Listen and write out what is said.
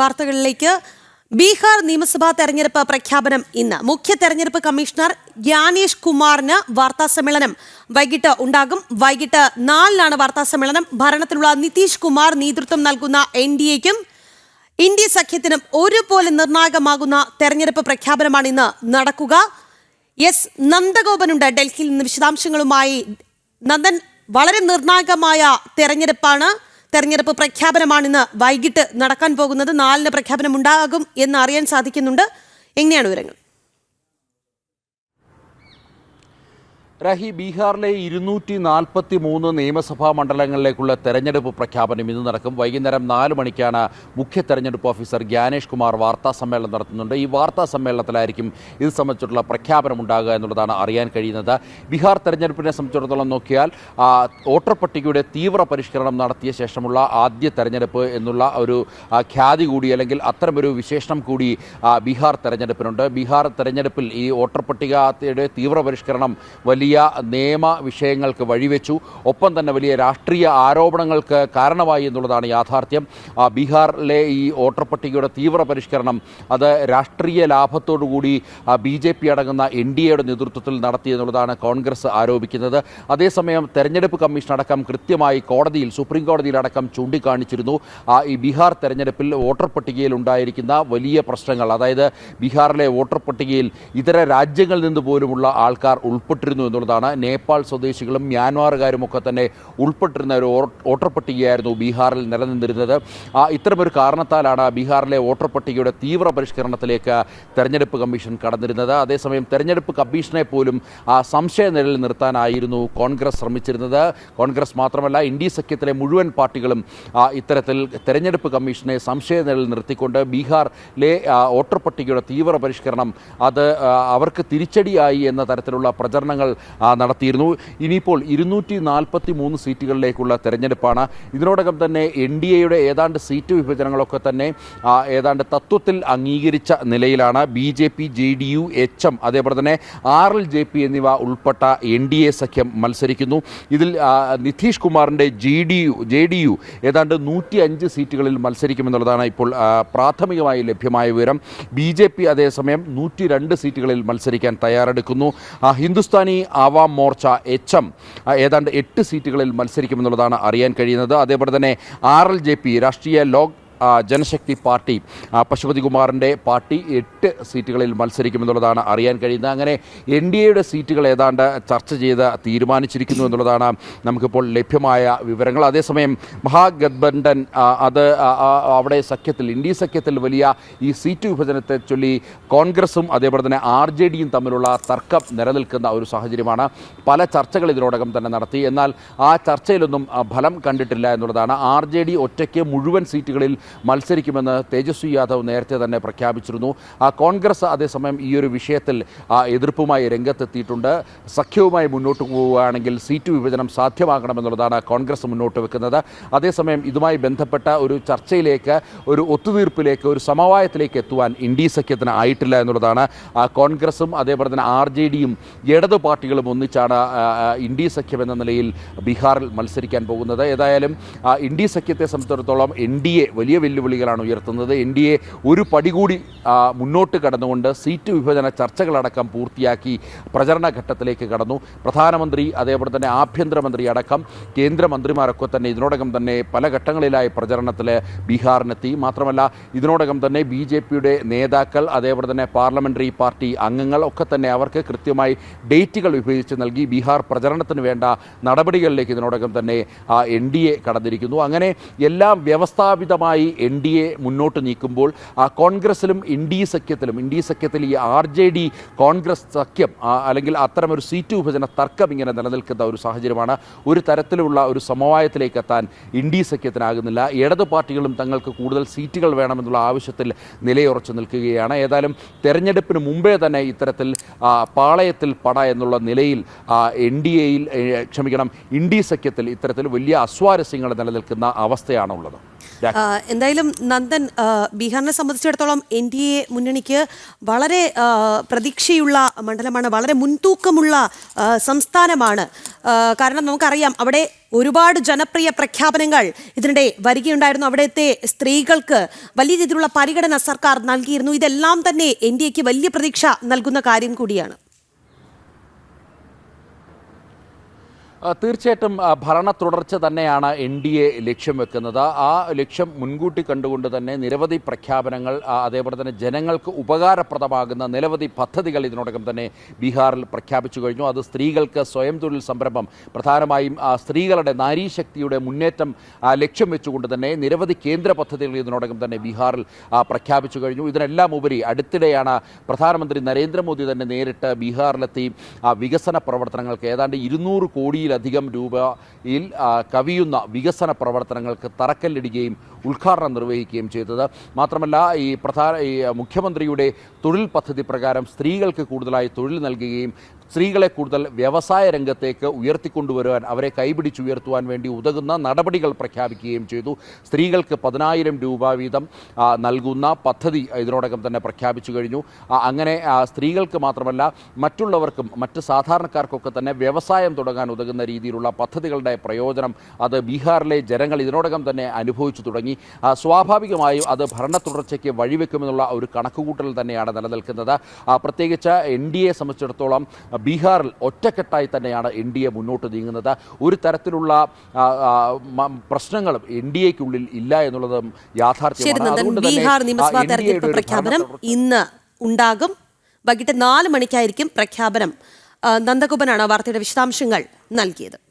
വാർത്തകളിലേക്ക്. ബീഹാർ നിയമസഭാ തെരഞ്ഞെടുപ്പ് പ്രഖ്യാപനം ഇന്ന്. മുഖ്യ തെരഞ്ഞെടുപ്പ് കമ്മീഷണർ ജ്ഞാനേഷ് കുമാറിന് വാർത്താ സമ്മേളനം വൈകിട്ട് ഉണ്ടാകും. വൈകിട്ട് നാലിനാണ് വാർത്താ സമ്മേളനം. ഭരണത്തിലുള്ള നിതീഷ് കുമാർ നേതൃത്വം നൽകുന്ന എൻ ഡി എക്കും ഇന്ത്യ സഖ്യത്തിനും ഒരുപോലെ നിർണായകമാകുന്ന തെരഞ്ഞെടുപ്പ് പ്രഖ്യാപനമാണ് ഇന്ന് നടക്കുക. എസ് നന്ദഗോപനുണ്ട് ഡൽഹിയിൽ നിന്ന് വിശദാംശങ്ങളുമായി. നന്ദൻ വളരെ നിർണായകമായ തെരഞ്ഞെടുപ്പാണ്. തെരഞ്ഞെടുപ്പ് പ്രഖ്യാപനമാണ് ഇന്ന് വൈകിട്ട് നടക്കാൻ പോകുന്നത്. നാലിന് പ്രഖ്യാപനം ഉണ്ടാകും എന്ന് അറിയാൻ സാധിക്കുന്നുണ്ട്. എങ്ങനെയാണ് വിവരങ്ങൾ? റഹി ബീഹാറിലെ ഇരുന്നൂറ്റി നാൽപ്പത്തി മൂന്ന് നിയമസഭാ മണ്ഡലങ്ങളിലേക്കുള്ള തെരഞ്ഞെടുപ്പ് പ്രഖ്യാപനം ഇന്ന് നടക്കും. വൈകുന്നേരം നാല് മണിക്കാണ് മുഖ്യ തെരഞ്ഞെടുപ്പ് ഓഫീസർ ഗ്യാനേഷ് കുമാർ വാർത്താ സമ്മേളനം നടത്തുന്നുണ്ട്. ഈ വാർത്താ സമ്മേളനത്തിലായിരിക്കും ഇത് സംബന്ധിച്ചിട്ടുള്ള പ്രഖ്യാപനം ഉണ്ടാകുക എന്നുള്ളതാണ് അറിയാൻ കഴിയുന്നത്. ബീഹാർ തെരഞ്ഞെടുപ്പിനെ സംബന്ധിച്ചിടത്തോളം നോക്കിയാൽ വോട്ടർ പട്ടികയുടെ തീവ്ര പരിഷ്കരണം നടത്തിയ ശേഷമുള്ള ആദ്യ തെരഞ്ഞെടുപ്പ് എന്നുള്ള ഒരു ഖ്യാതി കൂടി അല്ലെങ്കിൽ അത്തരമൊരു വിശേഷണം കൂടി ബീഹാർ തെരഞ്ഞെടുപ്പിനുണ്ട്. ബീഹാർ തെരഞ്ഞെടുപ്പിൽ ഈ വോട്ടർ പട്ടികയുടെ തീവ്ര പരിഷ്കരണം വലിയ നിയമ വിഷയങ്ങൾക്ക് വഴിവെച്ചു. ഒപ്പം തന്നെ വലിയ രാഷ്ട്രീയ ആരോപണങ്ങൾക്ക് കാരണമായി എന്നുള്ളതാണ് യാഥാർത്ഥ്യം. ബീഹാറിലെ ഈ വോട്ടർ പട്ടികയുടെ തീവ്ര പരിഷ്കരണം അത് രാഷ്ട്രീയ ലാഭത്തോടുകൂടി ബി ജെ പി അടങ്ങുന്ന എൻ ഡി എയുടെ നേതൃത്വത്തിൽ നടത്തി എന്നുള്ളതാണ് കോൺഗ്രസ് ആരോപിക്കുന്നത്. അതേസമയം തെരഞ്ഞെടുപ്പ് കമ്മീഷൻ അടക്കം കൃത്യമായി കോടതിയിൽ സുപ്രീം കോടതിയിലടക്കം ചൂണ്ടിക്കാണിച്ചിരുന്നു. ഈ ബീഹാർ തെരഞ്ഞെടുപ്പിൽ വോട്ടർ പട്ടികയിൽ ഉണ്ടായിരിക്കുന്ന വലിയ പ്രശ്നങ്ങൾ അതായത് ബീഹാറിലെ വോട്ടർ പട്ടികയിൽ ഇതര രാജ്യങ്ങളിൽ നിന്ന് പോലുമുള്ള ആൾക്കാർ ഉൾപ്പെട്ടിരുന്നു എന്നുള്ളതാണ്. നേപ്പാൾ സ്വദേശികളും മ്യാൻമാറുകാരും ഒക്കെ തന്നെ ഉൾപ്പെട്ടിരുന്ന ഒരു വോട്ടർ പട്ടികയായിരുന്നു ബീഹാറിൽ നിലനിന്നിരുന്നത്. ആ ഇത്തരമൊരു കാരണത്താലാണ് ബീഹാറിലെ വോട്ടർ പട്ടികയുടെ തീവ്ര പരിഷ്കരണത്തിലേക്ക് തെരഞ്ഞെടുപ്പ് കമ്മീഷൻ കടന്നിരുന്നത്. അതേസമയം തെരഞ്ഞെടുപ്പ് കമ്മീഷനെ പോലും ആ സംശയ നിലയിൽ നിർത്താനായിരുന്നു കോൺഗ്രസ് ശ്രമിച്ചിരുന്നത്. കോൺഗ്രസ് മാത്രമല്ല ഇന്ത്യ സഖ്യത്തിലെ മുഴുവൻ പാർട്ടികളും ഇത്തരത്തിൽ തെരഞ്ഞെടുപ്പ് കമ്മീഷനെ സംശയ നിലയിൽ നിർത്തിക്കൊണ്ട് ബീഹാറിലെ വോട്ടർ പട്ടികയുടെ തീവ്ര പരിഷ്കരണം അത് അവർക്ക് തിരിച്ചടിയായി എന്ന തരത്തിലുള്ള പ്രചരണങ്ങൾ നടത്തിയിരുന്നു. ഇനിയിപ്പോൾ ഇരുന്നൂറ്റി നാൽപ്പത്തി മൂന്ന് സീറ്റുകളിലേക്കുള്ള തെരഞ്ഞെടുപ്പാണ്. ഇതിനോടകം തന്നെ എൻ ഡി എയുടെ ഏതാണ്ട് സീറ്റ് വിഭജനങ്ങളൊക്കെ തന്നെ ഏതാണ്ട് തത്വത്തിൽ അംഗീകരിച്ച നിലയിലാണ്. B J P J D U H M അതേപോലെ തന്നെ ആർ എൽ ജെ പി എന്നിവ ഉൾപ്പെട്ട എൻ ഡി എ സഖ്യം മത്സരിക്കുന്നു. ഇതിൽ നിതീഷ് കുമാറിന്റെ G D U J D U ഏതാണ്ട് നൂറ്റി അഞ്ച് സീറ്റുകളിൽ മത്സരിക്കുമെന്നുള്ളതാണ് ഇപ്പോൾ പ്രാഥമികമായി ലഭ്യമായ വിവരം. ബി ജെ പി അതേസമയം നൂറ്റി രണ്ട് സീറ്റുകളിൽ മത്സരിക്കാൻ തയ്യാറെടുക്കുന്നു. ഹിന്ദുസ്ഥാനി ആവാം മോർച്ച എച്ച് എം. ഏതാണ്ട് എട്ട് സീറ്റുകളിൽ മത്സരിക്കുമെന്നുള്ളതാണ് അറിയാൻ കഴിയുന്നത്. അതേപോലെ തന്നെ ആർ എൽ ജെ പി രാഷ്ട്രീയ ലോക് ജനശക്തി പാർട്ടി പശുപതി കുമാറിന്റെ പാർട്ടി എട്ട് സീറ്റുകളിൽ മത്സരിക്കുമെന്നുള്ളതാണ് അറിയാൻ കഴിയുന്നത്. അങ്ങനെ എൻ ഡി എയുടെ സീറ്റുകൾ ഏതാണ്ട് ചർച്ച ചെയ്ത് തീരുമാനിച്ചിരിക്കുന്നു എന്നുള്ളതാണ് നമുക്കിപ്പോൾ ലഭ്യമായ വിവരങ്ങൾ. അതേസമയം മഹാഗത്ബന്ധൻ അത് അവിടെ സഖ്യത്തിൽ ഇന്ത്യ സഖ്യത്തിൽ വലിയ ഈ സീറ്റ് വിഭജനത്തെ ചൊല്ലി കോൺഗ്രസും അതേപോലെ തന്നെ ആർ ജെ ഡിയും തമ്മിലുള്ള തർക്കം നിലനിൽക്കുന്ന ഒരു സാഹചര്യമാണ് പല ചർച്ചകൾ ഇതിനോടകം തന്നെ നടത്തി. എന്നാൽ ആ ചർച്ചയിലൊന്നും ഫലം കണ്ടിട്ടില്ല എന്നുള്ളതാണ്. ആർ ജെ ഡി ഒറ്റയ്ക്ക് മുഴുവൻ സീറ്റുകളിൽ മത്സരിക്കുമെന്ന് തേജസ്വി യാദവ് നേരത്തെ തന്നെ പ്രഖ്യാപിച്ചിരുന്നു. ആ കോൺഗ്രസ് അതേസമയം ഈ ഒരു വിഷയത്തിൽ എതിർപ്പുമായി രംഗത്തെത്തിയിട്ടുണ്ട്. സഖ്യവുമായി മുന്നോട്ട് പോവുകയാണെങ്കിൽ സീറ്റ് വിഭജനം സാധ്യമാകണമെന്നുള്ളതാണ് കോൺഗ്രസ് മുന്നോട്ട് വെക്കുന്നത്. അതേസമയം ഇതുമായി ബന്ധപ്പെട്ട ഒരു ചർച്ചയിലേക്ക് ഒരു ഒത്തുതീർപ്പിലേക്ക് ഒരു സമവായത്തിലേക്ക് എത്തുവാൻ ഇന്ത്യ സഖ്യത്തിന് ആയിട്ടില്ല എന്നുള്ളതാണ് കോൺഗ്രസും അതേപോലെ തന്നെ ആർ ജെ ഡിയും ഇടതു പാർട്ടികളും ഒന്നിച്ചാണ് ഇന്ത്യ സഖ്യം എന്ന നിലയിൽ ബീഹാറിൽ മത്സരിക്കാൻ പോകുന്നത്. ഏതായാലും ഇന്ത്യ സഖ്യത്തെ സംബന്ധിച്ചിടത്തോളം എൻ ഡി എ വലിയ വെല്ലുവിളികളാണ് ഉയർത്തുന്നത്. എൻ ഡി എ ഒരു പടി കൂടി മുന്നോട്ട് കടന്നുകൊണ്ട് സീറ്റ് വിഭജന ചർച്ചകളടക്കം പൂർത്തിയാക്കി പ്രചരണ ഘട്ടത്തിലേക്ക് കടന്നു. പ്രധാനമന്ത്രി അതേപോലെ തന്നെ ആഭ്യന്തരമന്ത്രി അടക്കം കേന്ദ്രമന്ത്രിമാരൊക്കെ തന്നെ ഇതിനോടകം തന്നെ പല ഘട്ടങ്ങളിലായി പ്രചരണത്തിൽ ബീഹാറിനെത്തി. മാത്രമല്ല ഇതിനോടകം തന്നെ ബി ജെ പിയുടെ നേതാക്കൾ അതേപോലെ തന്നെ പാർലമെന്ററി പാർട്ടി അംഗങ്ങൾ ഒക്കെ തന്നെ അവർക്ക് കൃത്യമായി ഡേറ്റുകൾ വിഭജിച്ച് നൽകി. ബീഹാർ പ്രചരണത്തിന് വേണ്ട നടപടികളിലേക്ക് ഇതിനോടകം തന്നെ എൻ ഡി എ കടന്നിരിക്കുന്നു. അങ്ങനെ എല്ലാം വ്യവസ്ഥാപിതമായി എൻ ഡി എ മുന്നോട്ട് നീക്കുമ്പോൾ ആ, കോൺഗ്രസിലും ഇന്ത്യ സഖ്യത്തിലും ഇന്ത്യ സഖ്യത്തിൽ ഈ ആർ ജെ ഡി കോൺഗ്രസ് സഖ്യം അല്ലെങ്കിൽ അത്തരമൊരു സീറ്റ് വിഭജന തർക്കം ഇങ്ങനെ നിലനിൽക്കുന്ന ഒരു സാഹചര്യമാണ്. ഒരു തരത്തിലുള്ള ഒരു സമവായത്തിലേക്ക് എത്താൻ ഇന്ത്യ സഖ്യത്തിനാകുന്നില്ല. ഇടത് പാർട്ടികളും തങ്ങൾക്ക് കൂടുതൽ സീറ്റുകൾ വേണമെന്നുള്ള ആവശ്യത്തിൽ നിലയുറച്ചു നിൽക്കുകയാണ്. ഏതായാലും തെരഞ്ഞെടുപ്പിന് മുമ്പേ തന്നെ ഇത്തരത്തിൽ പാളയത്തിൽ പട എന്നുള്ള നിലയിൽ എൻ ഡി എയിൽ ക്ഷമിക്കണം ഇന്ത്യ സഖ്യത്തിൽ ഇത്തരത്തിൽ വലിയ അസ്വാരസ്യങ്ങൾ നിലനിൽക്കുന്ന അവസ്ഥയാണുള്ളത്. എന്തായാലും നന്ദൻ ബീഹാറിനെ സംബന്ധിച്ചിടത്തോളം എൻ ഡി എ മുന്നണിക്ക് വളരെ പ്രതീക്ഷയുള്ള മണ്ഡലമാണ് വളരെ മുൻതൂക്കമുള്ള സംസ്ഥാനമാണ്. കാരണം നമുക്കറിയാം അവിടെ ഒരുപാട് ജനപ്രിയ പ്രഖ്യാപനങ്ങൾ ഇതിനിടെ വരികയുണ്ടായിരുന്നു. അവിടുത്തെ സ്ത്രീകൾക്ക് വലിയ രീതിയിലുള്ള പരിഗണന സർക്കാർ നൽകിയിരുന്നു. ഇതെല്ലാം തന്നെ എൻ ഡി എക്ക് വലിയ പ്രതീക്ഷ നൽകുന്ന കാര്യം കൂടിയാണ്. തീർച്ചയായിട്ടും ഭരണ തുടർച്ച തന്നെയാണ് എൻ ഡി എ ലക്ഷ്യം വെക്കുന്നത്. ആ ലക്ഷ്യം മുൻകൂട്ടി കണ്ടുകൊണ്ട് തന്നെ നിരവധി പ്രഖ്യാപനങ്ങൾ അതേപോലെ തന്നെ ജനങ്ങൾക്ക് ഉപകാരപ്രദമാകുന്ന നിരവധി പദ്ധതികൾ ഇതിനോടകം തന്നെ ബീഹാറിൽ പ്രഖ്യാപിച്ചു കഴിഞ്ഞു. അത് സ്ത്രീകൾക്ക് സ്വയം തൊഴിൽ സംരംഭം പ്രധാനമായും സ്ത്രീകളുടെ നാരീശക്തിയുടെ മുന്നേറ്റം ലക്ഷ്യം വെച്ചുകൊണ്ട് തന്നെ നിരവധി കേന്ദ്ര പദ്ധതികൾ ഇതിനോടകം തന്നെ ബീഹാറിൽ പ്രഖ്യാപിച്ചു കഴിഞ്ഞു. ഇതിനെല്ലാം ഉപരി അടുത്തിടെയാണ് പ്രധാനമന്ത്രി നരേന്ദ്രമോദി തന്നെ നേരിട്ട് ബീഹാറിലെത്തി വികസന പ്രവർത്തനങ്ങൾക്ക് ഏതാണ്ട് ഇരുന്നൂറ് കോടിയിലധികം രൂപയിൽ കവിയുന്ന വികസന പ്രവർത്തനങ്ങൾക്ക് തറക്കല്ലിടുകയും ഉദ്ഘാടനം നിർവഹിക്കുകയും ചെയ്തത്. മാത്രമല്ല ഈ പ്രധാന ഈ മുഖ്യമന്ത്രിയുടെ തൊഴിൽ പദ്ധതി പ്രകാരം സ്ത്രീകൾക്ക് കൂടുതലായി തൊഴിൽ നൽകുകയും സ്ത്രീകളെ കൂടുതൽ വ്യവസായ രംഗത്തേക്ക് ഉയർത്തിക്കൊണ്ടുവരുവാൻ അവരെ കൈപിടിച്ചുയർത്തുവാൻ വേണ്ടി ഉതകുന്ന നടപടികൾ പ്രഖ്യാപിക്കുകയും ചെയ്തു. സ്ത്രീകൾക്ക് പതിനായിരം രൂപ വീതം നൽകുന്ന പദ്ധതി ഇതിനോടകം തന്നെ പ്രഖ്യാപിച്ചു കഴിഞ്ഞു. അങ്ങനെ സ്ത്രീകൾക്ക് മാത്രമല്ല മറ്റുള്ളവർക്കും മറ്റ് സാധാരണക്കാർക്കൊക്കെ തന്നെ വ്യവസായം തുടങ്ങാൻ ഉതകുന്ന രീതിയിലുള്ള പദ്ധതികളുടെ പ്രയോജനം അത് ബീഹാറിലെ ജനങ്ങൾ ഇതിനോടകം തന്നെ അനുഭവിച്ചു തുടങ്ങി. സ്വാഭാവികമായും അത് ഭരണ തുടർച്ചയ്ക്ക് വഴിവെക്കുമെന്നുള്ള ഒരു കണക്കുകൂട്ടൽ തന്നെയാണ് നിലനിൽക്കുന്നത്. പ്രത്യേകിച്ച് എൻ ഡി എ സംബന്ധിച്ചിടത്തോളം ബീഹാറിൽ ഒറ്റക്കെട്ടായി തന്നെയാണ് എൻ ഡി എ മുന്നോട്ട് നീങ്ങുന്നത്. ഒരു തരത്തിലുള്ള പ്രശ്നങ്ങളും എൻ ഡി എക്കുള്ളിൽ ഇല്ല എന്നുള്ളതും യാഥാർത്ഥ്യമാണ്. ബീഹാർ നിയമസഭാ തെരഞ്ഞെടുപ്പ് പ്രഖ്യാപനം ഇന്ന് ഉണ്ടാകും. വൈകിട്ട് നാല് മണിക്കായിരിക്കും പ്രഖ്യാപനം. ആ, നന്ദകുപനാണ് വാർത്തയുടെ വിശദാംശങ്ങൾ നൽകിയത്.